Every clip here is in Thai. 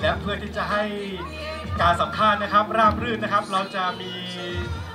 และเพื่อที่จะให้การสัมภาษณ์นะครับ ราบรื่นนะครับ เราจะมี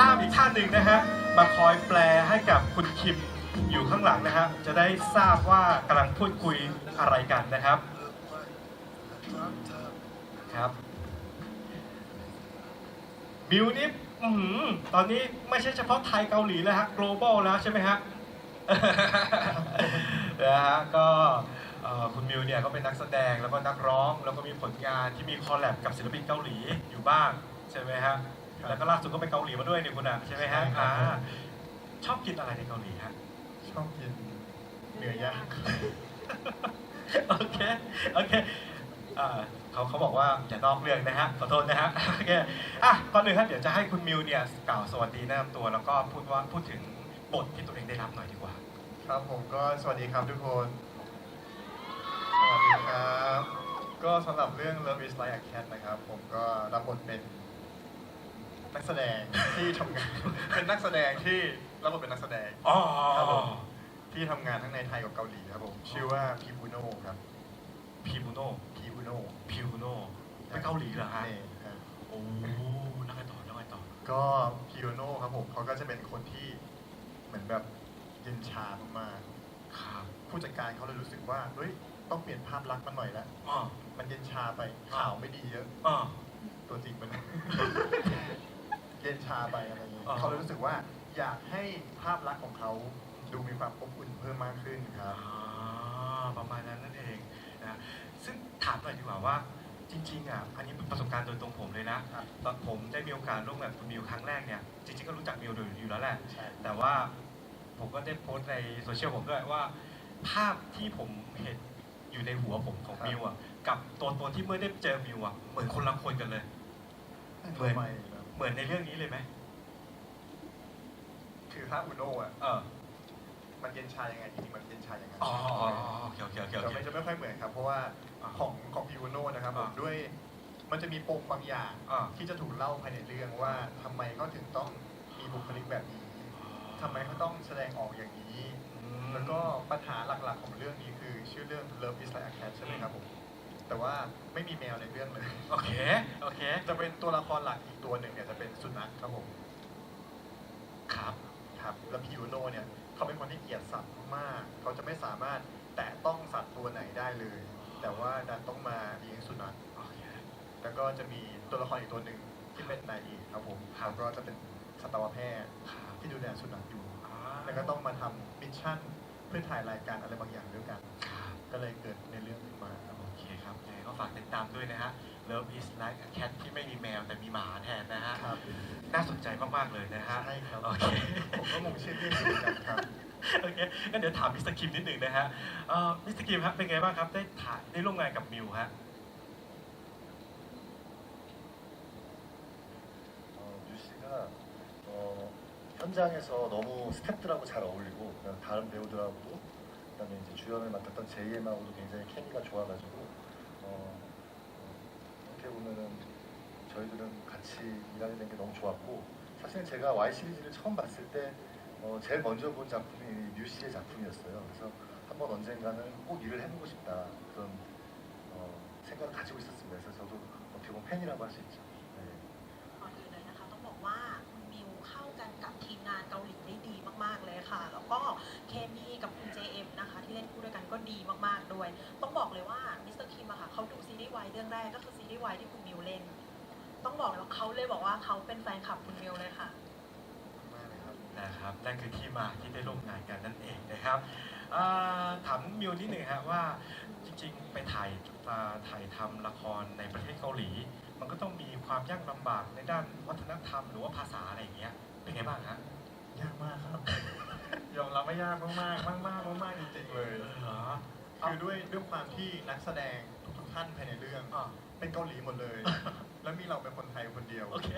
ล่ามอีกท่านหนึ่งนะฮะมาคอยแปลให้กับคุณคิมอยู่ข้างหลังนะฮะจะได้ทราบว่ากำลังพูดคุยอะไรกันนะครับครับมิวนี่อื้อหือตอนนี้ไม่ใช่เฉพาะไทยเกาหลีแล้วฮะ global แล้วใช่ไหมฮะนะฮะก็ คุณมิวเนี่ยก็เป็นนักแสดงแล้วก็นักร้อง แล้วก็มีผลงานที่มีคอลแลบกับศิลปินเกาหลีอยู่บ้างใช่ไหมฮะแล้วก็ล่าสุดก็ไปเกาหลีมาด้วยเนี่ยคุณอะใช่ไหมฮะใช่ครับอ่าชอบกินอะไรในเกาหลีฮะชอบกินเนื้อย่างโอเคโอเคอ่าเขาเขาบอกว่าอย่านอกเรื่องนะฮะขอโทษนะฮะโอเคอะก่อนหนึ่งครับเดี๋ยวจะให้คุณมิวเนี่ยกล่าวสวัสดีแนะนำตัว แล้วก็พูดว่าพูดถึงบทที่ตัวเองได้รับหน่อยดีกว่า ครับผมก็สวัสดีครับทุกคน สวัสดีครับ ก็สำหรับเรื่อง Love is like a cat นะครับ ผมก็รับบทเป็นนักแสดงที่ทำงาน เป็นนักแสดงที่รับบทเป็นนักแสดงอ๋อครับผมที่ทำงานทั้งในไทยกับเกาหลีครับผมชื่อว่าพีบูโน่ครับพีบุโนพีบูโน่พีบุโนไปเกาหลีเหรอฮะนี่ครับโอ้แล้วไงต่อแล้วไงต่อก็พีบูโน่ครับผมเขาก็จะเป็นคนที่เหมือนแบบเย็นชามากๆ ครับ ผู้จัดการเขาเลยรู้สึกว่า เฮ้ย ต้องเปลี่ยนภาพลักษณ์มันหน่อยละอ๋อมันเย็นชาไปข่าวไม่ดีเยอะอ๋อตัวจริงมันเย็นชาไปอะไรอย่างเงี้ยอ๋อเขาเลยรู้สึกว่าอยากให้ภาพลักษณ์ของเขาดูมีความอบอุ่นเพิ่มมากขึ้นครับอ่าประมาณนั้นนั่นเองนะซึ่งถามหน่อยดีกว่าว่า จริงๆอะอันนี้เป็นประสบการณ์โดยตรงผมเลยนะครับ ตอนผมได้มีโอกาสร่วมกับคุณมิวครั้งแรกเนี่ยจริงๆก็รู้จักมิวอยู่แล้วแหละ ใช่แต่ว่าผมก็ได้โพสต์ในโซเชียลผมด้วยว่า ภาพที่ผมเห็น อยู่ในหัวผมของมิวอะกับตัวตนที่เมื่อได้เจอมิวอะเหมือนคนละคนกันเลย เหมือน ทำไมนะเหมือนในเรื่องนี้เลยไหมคือถ้าอุโน่อะเออมันเย็นชายังไงจริงๆมันเย็นชาอย่างนั้นอ๋อโอเคโอเคโอเคโอแต่เค ไม่จะไม่ค่อยเหมือนครับเพราะว่าอ่าของของพีอุโน่นะครับผมอ่า ด้วย มันจะมีปมบางอย่างอ่าที่จะถูกเล่าภายในเรื่องว่าทำไมเขาถึงต้องมีบุคลิกแบบนี้ทำไมเขาต้องแสดงออกอย่างนี้ แล้วก็ปัญหาหลักๆของเรื่องนี้คือชื่อเรื่อง Love is like a cat ใช่ไหมครับผม แต่ว่าไม่มีแมวในเรื่องเลย โอเค โอเค จะเป็นตัวละครหลักอีกตัวหนึ่งเนี่ยจะเป็นสุนัขครับผม ครับ ครับ แล้วพี่ยูโน่เนี่ย เขาเป็นคนที่เกลียดสัตว์มาก เขาจะไม่สามารถแตะต้องสัตว์ตัวไหนได้เลย แต่ว่าดันต้องมาเลี้ยงสุนัข โอเค แล้วก็จะมีตัวละครอีกตัวหนึ่งที่เป็นนายเอกครับผมครับเขาก็จะเป็นสัตวแพทย์ครับที่ดูแลสุนัขอยู่อ่าแล้วก็ต้องมาทำมิชชั่น เพื่อถ่ายรายการอะไรบางอย่างด้วยกันครับก็เลยเกิดในเรื่องขึ้นมาครับผมโอเคครับยังไงก็ฝากติดตามด้วยนะฮะ Love is like a cat ที่ไม่มีแมวแต่มีหมาแทนนะฮะ ครับน่าสนใจมาก ๆ เลยนะฮะ ใช่ครับโอเค ผมก็งงชื่อเรื่องเหมือนกันครับโอเคงั้นเดี๋ยวถามมิสเตอร์คิมนิดหนึ่งนะฮะเอ่อมิสเตอร์คิมครับเป็นไงบ้างครับ ได้ถ่ายได้ร่วมงานกับมิวฮะ 현장에서 너무 스태프들하고 잘 어울리고 다른 배우들하고도 그다음에 이제 주연을 맡았던 JM하고도 굉장히 케미가 좋아가지고 어, 어떻게 보면은 저희들은 같이 일하게 된 게 너무 좋았고 사실 제가 Y 시리즈를 처음 봤을 때 어, 제일 먼저 본 작품이 류 씨의 작품이었어요. 그래서 한번 언젠가는 꼭 일을 해보고 싶다 그런 어, 생각을 가지고 있었습니다. 그래서 저도 어떻게 보면 팬이라고 할 수 있죠. งานเกาหลีได้ดีมาก ๆ เลยค่ะ แล้วก็เคมีกับคุณ JM นะคะ ที่เล่นคู่ด้วยกันก็ดีมากๆด้วย ต้องบอกเลยว่ามิสเตอร์คิมอะค่ะเขาดูซีรีส์วายเรื่องแรกก็คือซีรีส์วายที่คุณมิวเล่น ต้องบอกแล้วเขาเลยบอกว่าเขาเป็นแฟนคลับคุณมิวเลยค่ะ มากเลยครับนะครับนั่นคือที่มาที่ได้ร่วมงานกันนั่นเองนะครับอ่อถามมิวนิดหนึ่งฮะว่าจริงๆ ไปถ่ายมาถ่ายทำละครในประเทศเกาหลี มันก็ต้องมีความยากลำบากในด้านวัฒนธรรมหรือว่าภาษาอะไรอย่างเงี้ยเป็นไงบ้างฮะ ยากมากครับ ยอมรับว่ายากมากๆมากๆมากๆจริงๆเลยเหรอ คือด้วยด้วยความที่นักแสดงทุกๆท่านภายในเรื่องอ่า เป็นเกาหลีหมดเลย แล้วมีเราเป็นคนไทยคนเดียว โอเค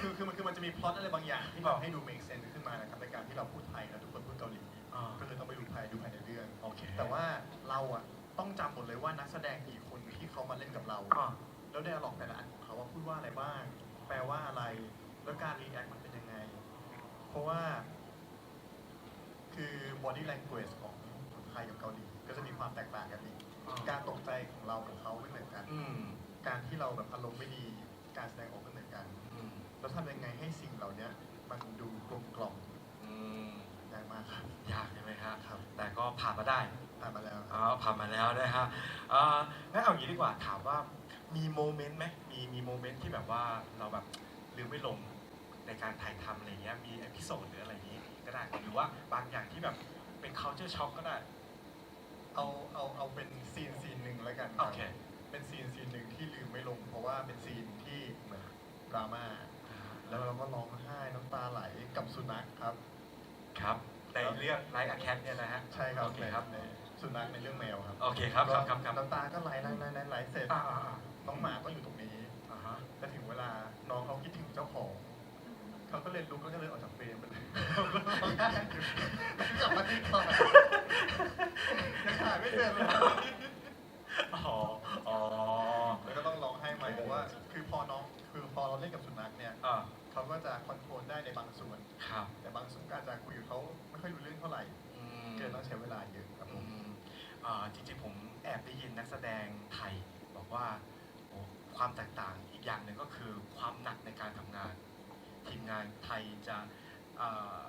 คือคือมันคือมันจะมีพล็อตอะไรบางอย่างที่ทำให้ดู make sense ขึ้นมานะครับในการที่เราพูดไทยแล้วทุกคนพูดเกาหลีอ่าก็เลยต้องไปดูไทยดูภายในเรื่อง โอเคแต่ว่าเราอะต้องจำหมดเลยว่านักแสดงกี่คนที่เขามาเล่นกับเรา อ่า แล้วไดอะล็อกแต่ละอันของเขาว่าพูดว่าอะไรบ้าง แปลว่าอะไร แล้วการรีแอคมันเป็นยังไงเพ ราะว่า คือ body language ของคนไทยกับเกาหลีก็จะมีความแตกต่างกันอีกอ่า การตกใจของเราของเขาไม่เหมือนกัน อืมการที่เราแบบอารมณ์ไม่ดี การแสดงออกไม่เหมือนกัน อืมแล้วทำยังไงให้สิ่งเหล่านี้มันดูกลมกล่อมอืมยากมากครับยากใช่ไหมฮะครับแต่ก็ผ่านมาได้ผ่านมาแล้วคอ๋รัอบผ่านมาแล้วนะฮะเอ่องั้นเอาอย่างนี้ดีกว่าถามว่ามีโมเมนต์ไหมมีมีโมเมนต์ที่แบบว่าเราแบบลืมไม่ลง ในการถ่ายทำอะไรเงี้ยมีเอพิโซดหรืออะไรอย่างนี้ก็ได้หรือว่าบางอย่างที่แบบเป็น culture shock ก็ได้ เอาเอาเอาเป็นซีนซีนหนึ่งแล้วกันรับโอเค เป็นซีนซีนหนึ่งที่ลืมไม่ลง เพราะว่าเป็นซีนที่เหมือนดราม่าแล้วเราก็ร้องไห้น้ำตาไหลกับสุนัขครับ ครับในเรื่องไลท์อะแคทเนี่ยนะฮะใช่ครับโอเคครับในสุนัขในเรื่องแมวครับโอเคครับครับครับครับน้ำตาก็ไหลไหลไหลไหลไหลเสร็จอ่าอ่าอ่าน้องหมาก็อยู่ตรงนี้ อ่าฮะ แต่ถึงเวลาน้องเขาคิดถึงเจ้าของ เขาก็เลยลุกแล้วก็เลยออกจากเฟรมไปเลยกลับมาที่ก่อนยังถ่ายไม่เสร็จเลยอ๋อ อ๋อแล้วก็ต้องร้องไห้ใหม่เพราะว่า คือพอน้องคือพอเราเล่นกับสุนัขเนี่ยอ่าเขาก็จะคอนโทรลได้ในบางส่วน ครับ แต่บางส่วนก็อาจจะคุยกับเขาไม่ค่อยรู้เรื่องเท่าไหร่ อืมเกิดต้องใช้เวลาเยอะครับผอืม มอ่าจริงๆผมแอบได้ยินนักแสดงไทยบอกว่าโอ้ความแตกต่างอีกอย่างหนึ่งก็คือความหนักในการทำงาน ทีมงานไทยจะอ่า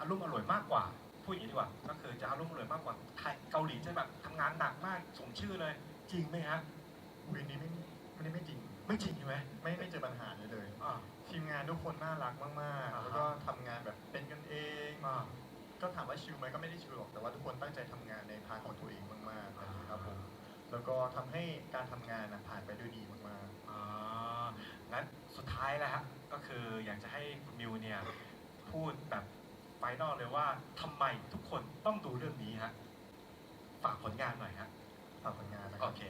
อารมณ์อร่วยมากกว่าพูดอย่างนี้ดีกว่าก็คือจะอารมณ์อร่วยมากกว่าไทยเกาหลีจะแบบทำงานหนักมากสมชื่อเลย จริงไหมฮะวีนี้ไม่ไม่ได้ไม่จริง ไม่จริงใช่ไหมไม่ไม่เจอปัญหานี้เลยอ่า ทีมงานทุกคนน่ารักมากอ่าๆฮะ แล้วก็ทำงานแบบเป็นกันเอง อ่า ก็ถามว่าชิลไหมก็ไม่ได้ชิลหรอกแต่ว่าทุกคนตั้งใจทำงานในพาร์ทของตัวเองมากๆนะครับผม แล้วก็ทำให้การทำงานนะผ่านไปด้วยดีมากอ่างั้นสุดท้ายแล้วฮะก็คืออยากจะให้คุณมิวเนี่ยพูดแบบไฟนอลเลยว่าทำไมทุกคนต้องดูเรื่องนี้ฮะฝากผลงานหน่อยฮะๆฝากผลงานนะคโอรับ เค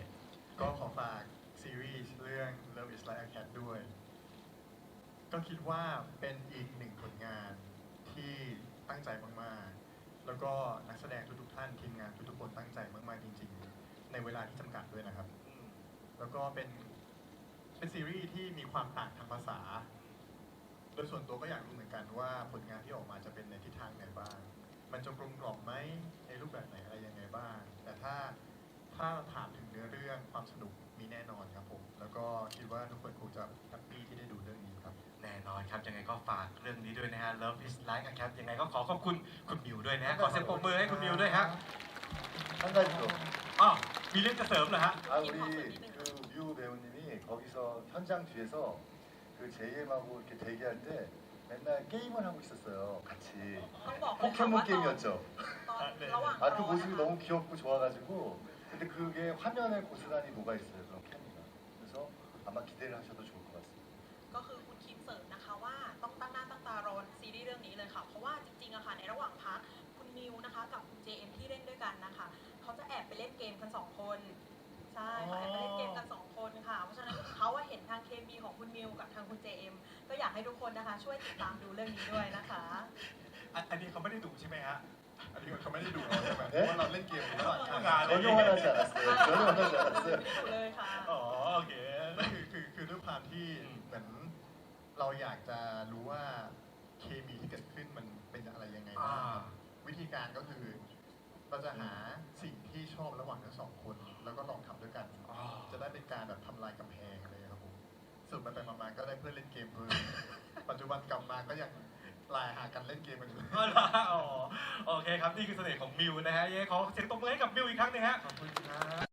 ก็ขอฝากซีรีส์เรื่อง Love is like a cat ด้วย ก็คิดว่าเป็นอีกหนึ่งผลงานที่ตั้งใจมาก ๆ แล้วก็นักแสดงทุก ๆ ท่านทีมงานทุก ๆ คนตั้งใจมาก ๆ จริงๆ ในเวลาที่จำกัดด้วยนะครับ แล้วก็เป็นเป็นซีรีส์ที่มีความต่างทางภาษา โดยส่วนตัวก็อยากรู้เหมือนกันว่าผลงานที่ออกมาจะเป็นในทิศทางไหนบ้าง มันจะกลมกล่อมไหมในรูปแบบไหนอะไรยังไงบ้าง แต่ถ้าถ้าถามถึงเนื้อเรื่องความสนุกมีแน่นอนครับผม แล้วก็คิดว่าทุกคนคงจะแฮปปี้ที่ได้ดูเรื่องนี้ครับ แน่นอนครับ ยังไงก็ฝากเรื่องนี้ด้วยนะฮะ Love is like a cat ยังไงก็ขอขอบคุณคุณมิวด้วยนะฮะ ขอเสียงปรบมือให้คุณมิวด้วยฮะ 한 가지 더. อ๋อมีเรื่องจะเสริมเหรอฮะ 아 우리 그 뮤 배우님이 거기서 현장 뒤에서 그 JM하고 이렇게 대기할 때 맨날 게임을 하고 있었어요. 같이 ต้องบอกเลยค่ะ 포켓몬 ว่าตอน 게임이었죠. ตอนระหว่าง 아 ร 그 อ 모습이 นะคะ 너무 귀엽고 좋아가지고 근데 그게 화면에 고스란히 녹아 있어요. 그런 케미가. 그래서 아마 기대를 하셔도 좋을 것 같습니다. ก็คือคุณคิมเสริมนะคะว่าต้องตั้งหน้าตั้งตารอซีรีส์เรื่องนี้เลยค่ะ เพราะว่าจริงๆอะค่ะในระหว่างพักคุณมิวนะคะกับคุณ JM ใช่ค่ะแอบไปเล่นเกมกันสองคนค่ะ เพราะฉะนั้นเขาว่าเห็นทางเคมีของคุณมิวกับทางคุณ JM ก็อยากให้ทุกคนนะคะ ช่วยติดตามดูเรื่องนี้ด้วยนะคะ อันอันนี้เขาไม่ได้ดุใช่ไหมฮะ อันนี้เขาไม่ได้ดูเราใช่ไหมเพ เอ๊ะ ราะว่าเราเล่นเกมอยู่ระหว่างทาง งาน 전혀 화나지 않았어요. 전혀 화나지 ไม่ 않았어요. ดุเลยค่ะ อ๋อโอเค คือคือคือด้วยความที่ อืม เหมือนเราอยากจะรู้ว่าเคมีที่เกิดขึ้นมันเป็นอะไรยังไง อ่า บ้างวิธีการก็คือ เราจะหาสิ่งที่ชอบระหว่างทั้งสองคน แล้วก็ลองทำด้วยกัน อ๋อ จะได้เป็นการแบบทำลายกำแพงอะไรอย่างเงี้ยครับผมสรุดไปไปมาๆก็ได้เพื่อนเล่นเกมเพิ่ม ปัจจุบันกลับมาก็ยังไลน์หากันเล่นเกมกันอยู่อ๋อเหรออ๋อโอเคครับ นี่คือเสน่ห์ของมิวนะฮะยังไงขอเสียงตบมือให้กับมิวอีกครั้งหนึงฮะ ขอบคุณครับ